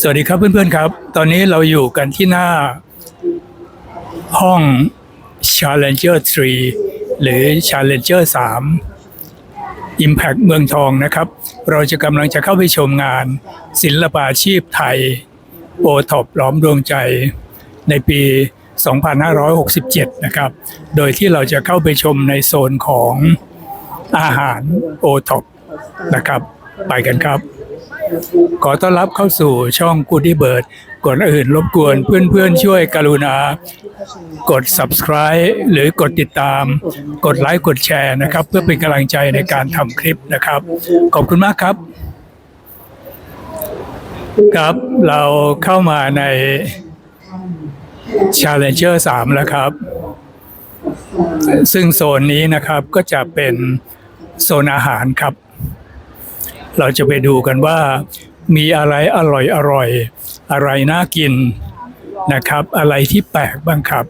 สวัสดีครับเพื่อนๆครับ ตอนนี้เราอยู่กันที่หน้าห้อง Challenger 3 หรือ Challenger 3 Impact เมืองทองนะครับ เราจะกำลังจะเข้าไปชมงาน ศิลปาชีพไทยโอท็อปล้อมดวงใจในปี 2567 นะครับ โดยที่เราจะเข้าไปชมในโซนของอาหารโอท็อปนะครับ ไปกันครับ ขอต้อนรับเข้าสู่ช่อง Goody Bird ก่อนอื่นรบกวนเพื่อนๆช่วยกรุณา กด subscribe หรือกดติดตาม กดไลค์กดแชร์นะครับ เพื่อเป็นกำลังใจในการทำคลิปนะครับ ขอบคุณมากครับ ครับเราเข้ามาใน Challenger 3 แล้วครับ ซึ่งโซนนี้นะครับก็จะเป็นโซนอาหารครับ เราจะไปดูกันว่ามีอะไรอร่อยอร่อยอะไรน่ากินนะครับ อะไรที่แปลกบ้างครับ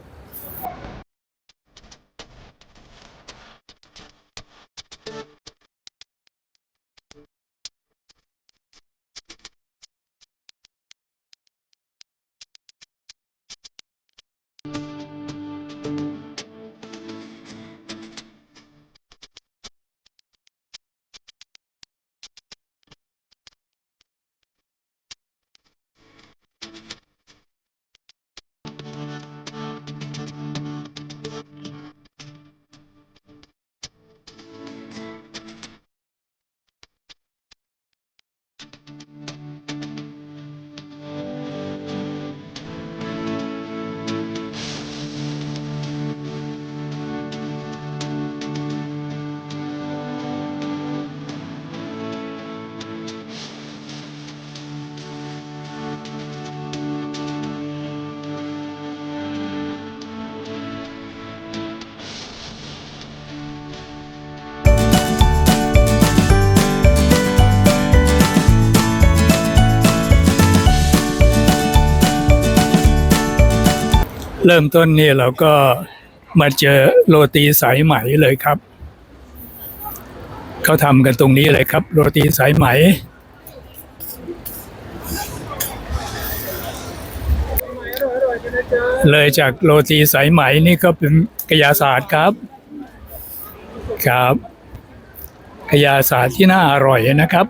เริ่มต้นนี่เราก็มาเจอโรตีสายไหมเลยครับเขาทำกันตรงนี้เลยครับ โรตีสายไหม เลยจากโรตีสายไหมนี่ก็เป็นกยาศาสตร์ครับ ครับกยาศาสตร์ที่น่าอร่อยนะครับ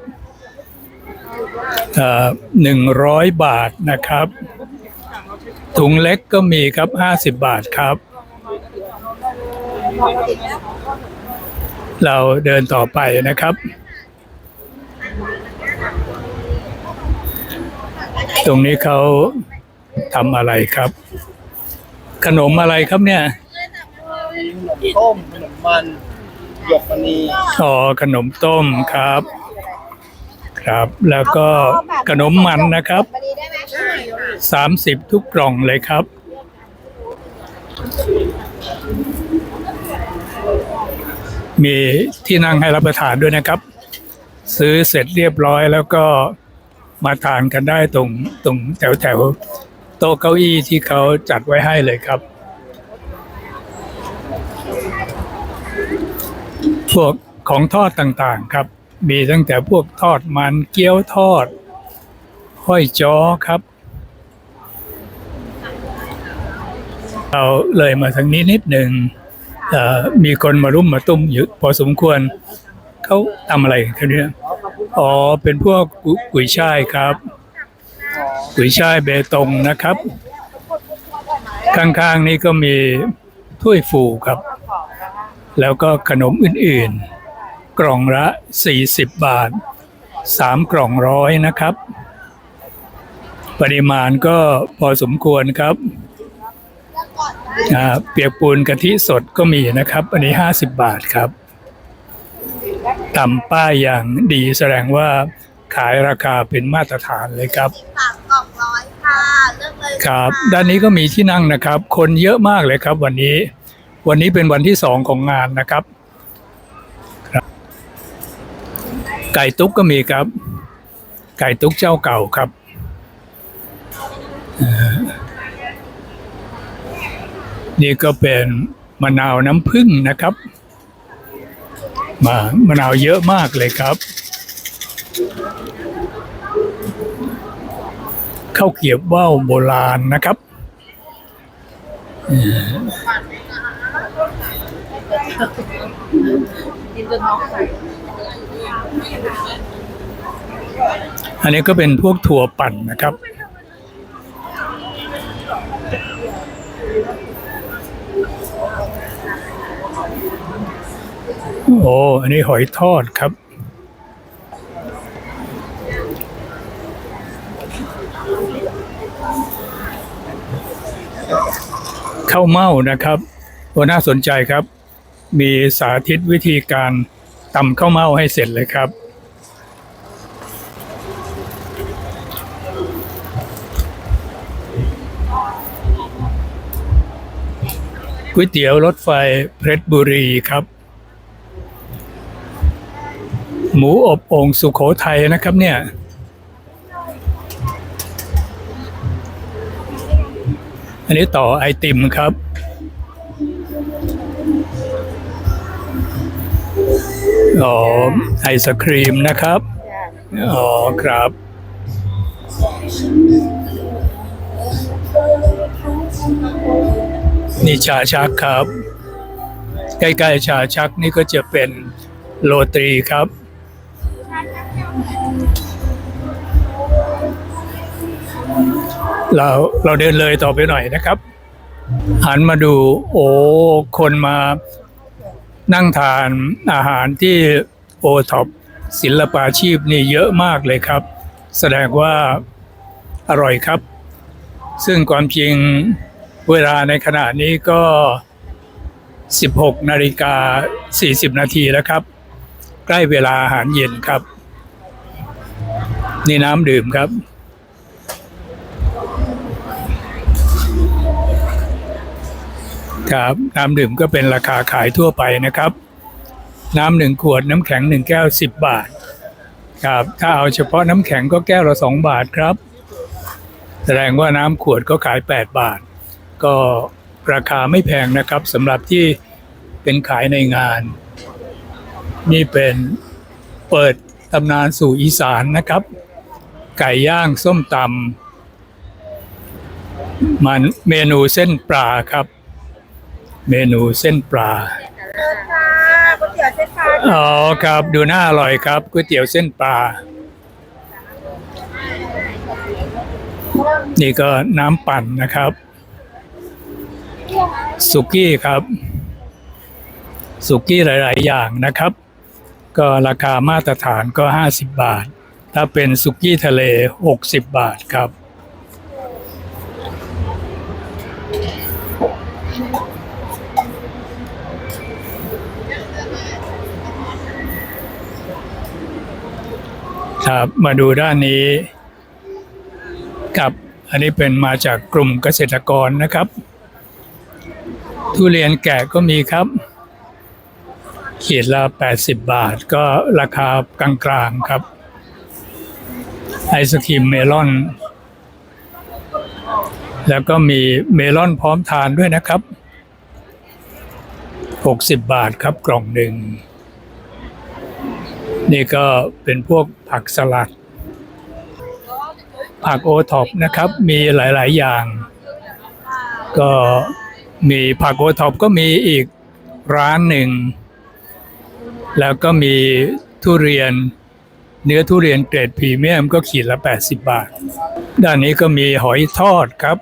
หนึ่งร้อยบาทนะครับ ถุงเล็กก็มีครับห้าสิบบาทครับ เราเดินต่อไปนะครับ ตรงนี้เขาทำอะไรครับ ขนมอะไรครับเนี่ยต้มขนมมันหยกมณีอ๋อขนมต้มครับ ครับ แล้วก็ขนมมันนะครับวันนี้ได้ไหมคะ สามสิบทุกกล่องเลยครับ มีที่นั่งให้รับประทานด้วยนะครับ ซื้อเสร็จเรียบร้อยแล้วก็มาทานกันได้ตรงตรงแถวแถวโต๊ะเก้าอี้ที่เขาจัดไว้ให้เลยครับ พวกของทอดต่างๆครับ มีตั้งแต่พวกทอดมันเกี๊ยวทอด ห้อยจ้อครับ เราเลยมาทางนี้นิดหนึ่งมีคนมารุ่มมาตุ้มอยู่พอสมควร เขาทำอะไรกันเนี่ยอ๋อ เป็นพวกกุยช่ายครับ กุยช่ายเบตงนะครับ ข้างๆนี้ก็มีถ้วยฟูครับ แล้วก็ขนมอื่นๆ กล่องละ 40 บาท 3 กล่องร้อยนะครับ ปริมาณก็พอสมควรครับอ่าเปียกปูนกะทิสดก็มีนะครับ อันนี้ 50 บาทครับทำป้ายอย่างดีแสดงว่าขายราคาเป็นมาตรฐานเลยครับสามกล่องร้อยค่ะเลือกเลยครับ ด้านนี้ก็มีที่นั่งนะครับ คนเยอะมากเลยครับวันนี้ วันนี้เป็นวันที่สองของงานนะครับครับไก่ตุ๊กก็มีครับ ไก่ตุ๊กเจ้าเก่าครับเอ่อ นี่ก็เป็นมะนาวน้ำผึ้งนะครับ มามะนาวเยอะมากเลยครับ ข้าวเกียบว่าวโบราณนะครับอันนี้ก็เป็นพวกถั่วปั่นนะครับ อ้อันนี้หอยทอดครับ ข้าวเม่านะครับโอ้น่าสนใจครับ มีสาธิตวิธีการตำข้าวเม่าให้เสร็จเลยครับก๋วยเตี๋ยวรถไฟเพชรบุรีครับ หมูอบโอ่งสุขโขทัยนะครับเนี่ย อันนี้ต่อไอติมครับ อ๋อ ไอศครีมนะครับ อ๋อ ครับ นี่ชาชักครับ ใกล้ๆชาชักนี่ก็จะเป็นโรตรีครับ เราเราเดินเลยต่อไปหน่อยนะครับ หันมาดู โอ้คนมานั่งทานอาหารที่โอท็อปศิลปาชีพนี่เยอะมากเลยครับ แสดงว่าอร่อยครับ ซึ่งความจริงเวลาในขณะนี้ก็ 16นาฬิกา40 นาทีแล้วครับ ใกล้เวลาอาหารเย็นครับ นี่น้ำดื่มครับ ครับน้ำดื่มก็เป็นราคาขายทั่วไปนะครับ น้ำหนึ่งขวดน้ำแข็งหนึ่งแก้ว10บบาทครับถ้าเอาเฉพาะน้ำแข็งก็แก้วละ2บาทครับ แสดงว่าน้ำขวดก็ขาย8บาท ก็ราคาไม่แพงนะครับสำหรับที่เป็นขายในงาน นี่เป็นเปิดตำนานสู่อีสานนะครับ ไก่ย่างส้มตำมันเมนูเส้นปลาครับ เมนูเส้นปลาเดินค่ะก๋วยเตี๋ยวเส้นปลาอ๋อครับดูน่าอร่อยครับก๋วยเตี๋ยวเส้นปลา นี่ก็น้ำปั่นนะครับ สุกี้ครับ สุกี้หลาย ๆ อย่างนะครับ ก็ราคามาตรฐานก็ 50 บาท ถ้าเป็นสุกี้ทะเล 60 บาทครับ ครับมาดูด้านนี้ครับอันนี้เป็นมาจากกลุ่มเกษตรกรนะครับ ทุเรียนแก่ก็มีครับขีดละ 80 บาท ก็ราคากลางๆครับ ไอศครีมเมลอน แล้วก็มีเมลอนพร้อมทานด้วยนะครับ 60 บาทครับกล่องหนึ่ง นี่ก็เป็นพวกผักสลัด ผักโอท็อปนะครับ มีหลาย ๆ อย่าง ก็มีผักโอท็อปก็มีอีกร้านหนึ่ง แล้วก็มีทุเรียน เนื้อทุเรียนเกรดพรีเมียมก็ขีดละ 80 บาท ด้านนี้ก็มีหอยทอดครับ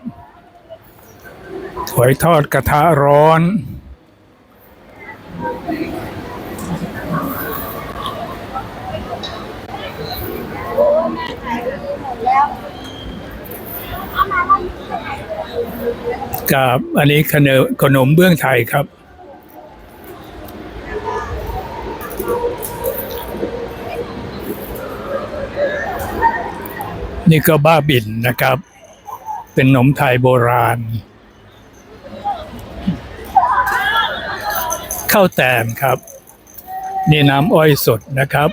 หอยทอดกระทะร้อน กับอันนี้ขนมขนมเบื้องไทยครับ นี่ก็บ้าบินนะครับ เป็นขนมไทยโบราณ ข้าวแตนครับ นี่น้ำอ้อยสดนะครับ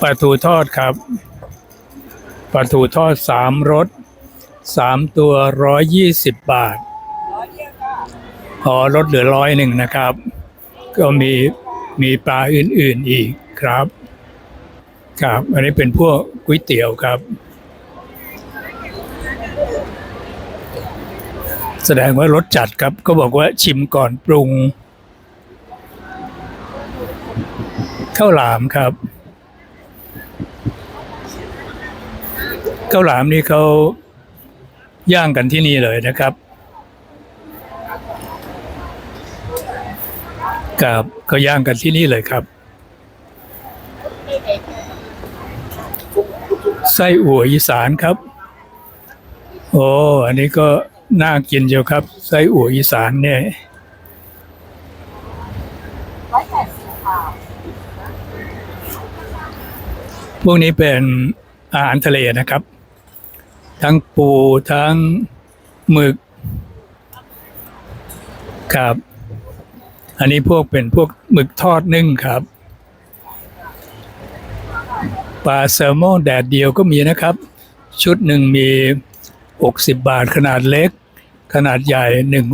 ปลาทูทอดครับ ลาทูทอดสามรสสามตัวร้อยยี่สิบบาทอ๋อลดเหลือร้อยหนึ่งนะครับ ก็มีมีปลาอื่นๆอีกครับ ครับ อันนี้เป็นพวกก๋วยเตี๋ยวครับ แสดงว่ารสจัดครับ ก็บอกว่าชิมก่อนปรุงข้าวหลามครับ ข้าวหลามนี่เขาย่างกันที่นี่เลยนะครับกับก็ย่างกันที่นี่เลยครับ ไส้อั่วอีสานครับ โอ้อันนี้ก็น่ากินเดียวครับ ไส้อั่วอีสานเนี่ยพวกนี้เป็นอาหารทะเลนะครับ ทั้งปูทั้งหมึกครับ อันนี้พวกเป็นพวกหมึกทอดนึ่งครับปลาแซลมอนแดดเดียวก็มีนะครับ ชุดหนึ่งมี 60 บาทขนาดเล็ก ขนาดใหญ่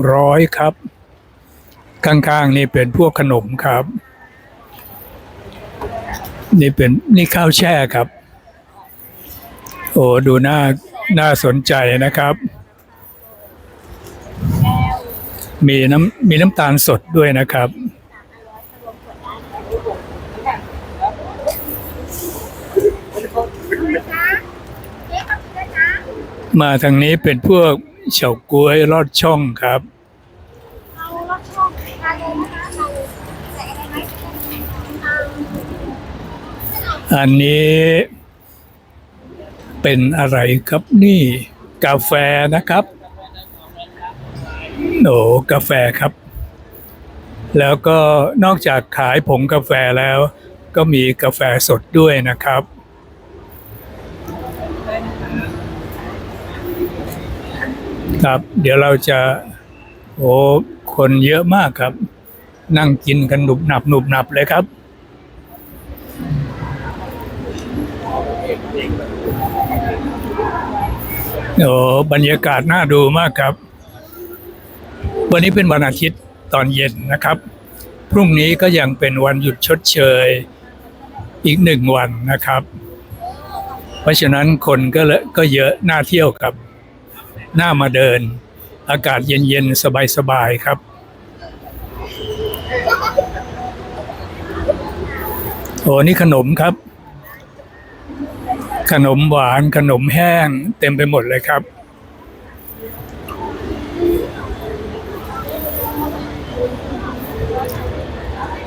100 ครับ ข้างๆนี่เป็นพวกขนมครับ นี่เป็นนี่ข้าวแช่ครับ โอ้ดูหน่า น่าสนใจนะครับ มีน้ำมีน้ำตาลสดด้วยนะครับ มาทางนี้เป็นพวกเฉาก๊วยลอดช่องครับอาล็อกช่องทานนะคะ เป็นอะไรครับนี่กาแฟนะครับโอ้กาแฟครับ แล้วก็นอกจากขายผงกาแฟแล้ว ก็มีกาแฟสดด้วยนะครับ ครับ เดี๋ยวเราจะโอ้คนเยอะมากครับ นั่งกินกันหนุบหนับหนุบหนับเลยครับ โอ้บรรยากาศน่าดูมากครับ วันนี้เป็นวันอาทิตย์ตอนเย็นนะครับ พรุ่งนี้ก็ยังเป็นวันหยุดชดเชยอีกหนึ่งวันนะครับ เพราะฉะนั้นคนก็เลยก็เยอะน่าเที่ยวครับน่ามาเดิน อากาศเย็นๆ สบายๆ ครับ โอ้นี่ขนมครับ ขนมหวานขนมแห้ง เต็มไปหมดเลยครับ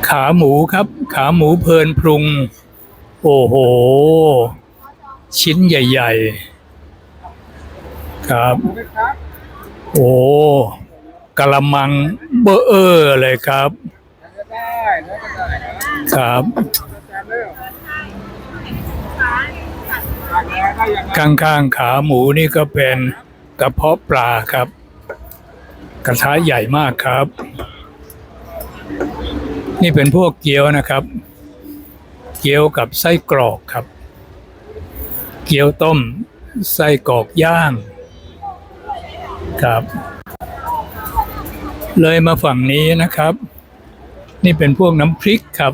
ขาหมูครับ ขาหมูเพลินพรุง โอ้โห ชิ้นใหญ่ ๆ ครับ โอ้กะละมังเบอเออเลยครับ ครับ จานเร็วจานแล้วได้ยังไง ข้างๆขาหมูนี่ก็เป็นกระเพาะปลาครับ กระทะใหญ่มากครับ นี่เป็นพวกเกี๊ยวนะครับ เกี๊ยวกับไส้กรอกครับ เกี๊ยวต้ม ไส้กรอกย่างครับ เลยมาฝั่งนี้นะครับ นี่เป็นพวกน้ำพริกครับ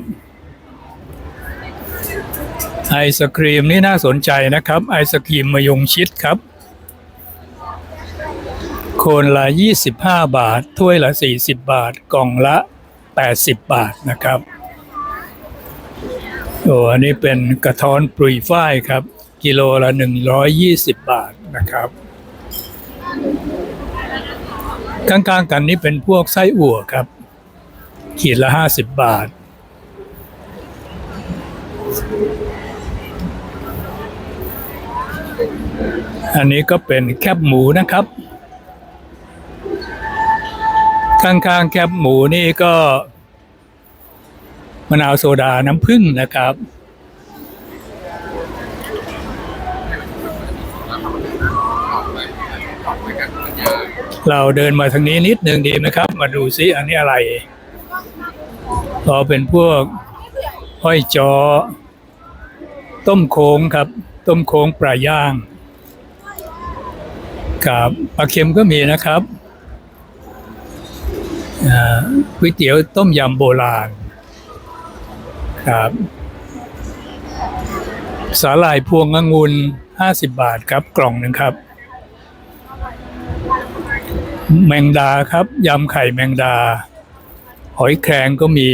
ไอศครีมนี่น่าสนใจนะครับ ไอศครีมมะยงชิดครับ โคนละ 25 บาท ถ้วยละ 40 บาท กล่องละ 80 บาทนะครับโอ้อันนี้เป็นกระท้อนปรุยฝ้ายครับ กิโลละ 120 บาทนะครับข้างๆกันนี่เป็นพวกไส้อั่วครับ ขีดละ 50 บาท อันนี้ก็เป็นแคบหมูนะครับ ข้างๆแคบหมูนี่ก็มะนาวโซดาน้ำผึ้งนะครับ เราเดินมาทางนี้นิดหนึ่งดีไหมครับ มาดูซิอันนี้อะไรก็เป็นพวกห้อยจอ ต้มโค้งครับ ต้มโค้งปลาย่าง กับปลาเค็มก็มีนะครับอ่าก๋วยเตี๋ยวต้มยำโบราณครับสาหร่ายพวงองุ่น50 บาทครับกล่องหนึ่งครับ แมงดาครับยำไข่แมงดา หอยแครงก็มี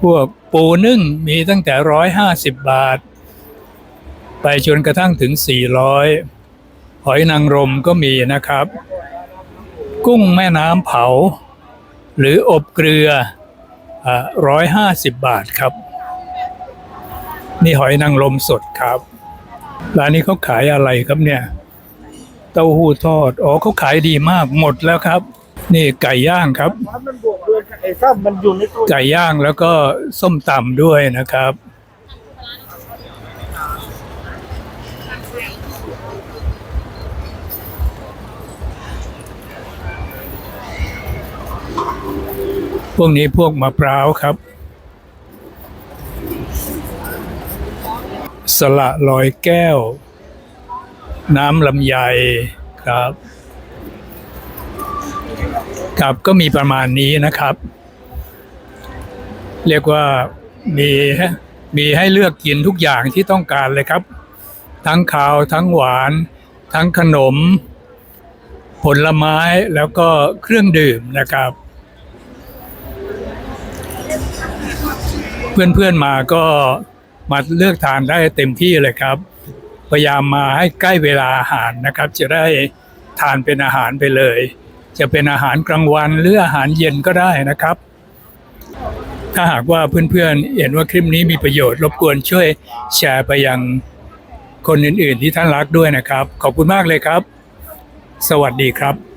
พวกปูนึ่งมีตั้งแต่ร้อยห้าสิบบาท ไปจนกระทั่งถึงสี่ร้ อยหอยนางรมก็มีนะครับ กุ้งแม่น้ำเผา หรืออบเกลือร้อยห้าสิบบาทครับ นี่หอยนางรมสดครับร้านนี้เขาขายอะไรครับเนี่ย เต้าหู้ทอด อ๋อเขาขายดีมากหมดแล้วครับ นี่ไก่ย่างครับมันมันบวกด้วยไอ้ซ้ำมันอยู่ในตัวไก่ย่างแล้วก็ส้มตำด้วยนะครับ พวกนี้พวกมะพร้าวครับ สละลอยแก้ว น้ำลำไยครับ ครับก็มีประมาณนี้นะครับ เรียกว่ามีมีให้เลือกกินทุกอย่างที่ต้องการเลยครับ ทั้งข้าวทั้งหวาน ทั้งขนม ผลไม้แล้วก็เครื่องดื่มนะครับ พื่อนๆมาก็มาเลือกทานได้เต็มที่เลยครับ พยายามมาให้ใกล้เวลาอาหารนะครับ จะได้ทานเป็นอาหารไปเลย จะเป็นอาหารกลางวันหรืออาหารเย็นก็ได้นะครับ ถ้าหากว่าเพื่อนๆเห็นว่าคลิปนี้มีประโยชน์รบกวนช่วยแชร์ไปยังคนอื่นๆที่ท่านรักด้วยนะครับ ขอบคุณมากเลยครับ สวัสดีครับ